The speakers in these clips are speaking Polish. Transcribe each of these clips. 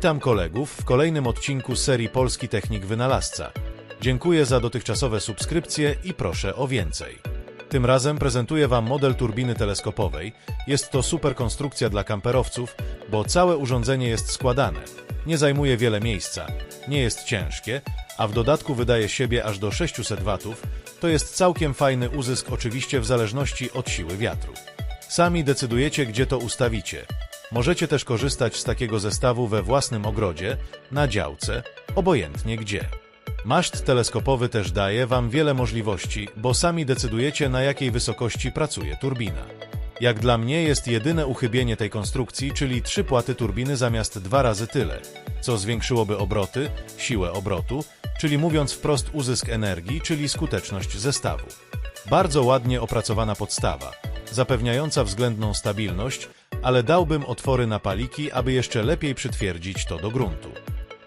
Witam kolegów w kolejnym odcinku serii Polski Technik Wynalazca. Dziękuję za dotychczasowe subskrypcje i proszę o więcej. Tym razem prezentuję Wam model turbiny teleskopowej. Jest to super konstrukcja dla kamperowców, bo całe urządzenie jest składane. Nie zajmuje wiele miejsca, nie jest ciężkie, a w dodatku wydaje siebie aż do 600 watów. To jest całkiem fajny uzysk oczywiście w zależności od siły wiatru. Sami decydujecie, gdzie to ustawicie. Możecie też korzystać z takiego zestawu we własnym ogrodzie, na działce, obojętnie gdzie. Maszt teleskopowy też daje Wam wiele możliwości, bo sami decydujecie na jakiej wysokości pracuje turbina. Jak dla mnie jest jedyne uchybienie tej konstrukcji, czyli trzy płaty turbiny zamiast dwa razy tyle, co zwiększyłoby obroty, siłę obrotu, czyli mówiąc wprost uzysk energii, czyli skuteczność zestawu. Bardzo ładnie opracowana podstawa, zapewniająca względną stabilność, ale dałbym otwory na paliki, aby jeszcze lepiej przytwierdzić to do gruntu.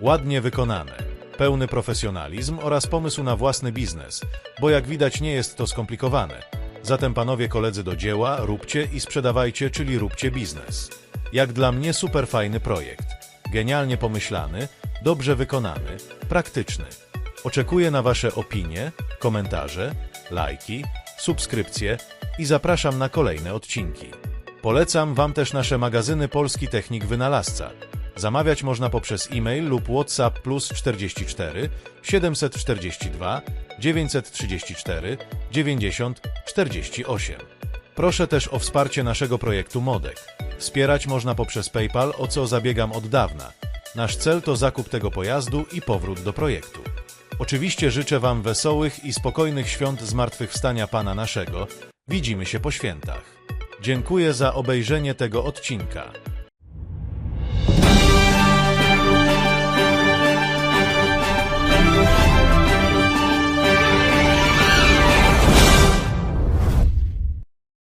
Ładnie wykonane, pełny profesjonalizm oraz pomysł na własny biznes, bo jak widać nie jest to skomplikowane. Zatem panowie koledzy do dzieła, róbcie i sprzedawajcie, czyli róbcie biznes. Jak dla mnie super fajny projekt. Genialnie pomyślany, dobrze wykonany, praktyczny. Oczekuję na Wasze opinie, komentarze, lajki, subskrypcje i zapraszam na kolejne odcinki. Polecam Wam też nasze magazyny Polski Technik Wynalazca. Zamawiać można poprzez e-mail lub WhatsApp plus 44 742 934 90 48. Proszę też o wsparcie naszego projektu Modek. Wspierać można poprzez PayPal, o co zabiegam od dawna. Nasz cel to zakup tego pojazdu i powrót do projektu. Oczywiście życzę Wam wesołych i spokojnych świąt zmartwychwstania Pana naszego. Widzimy się po świętach. Dziękuję za obejrzenie tego odcinka.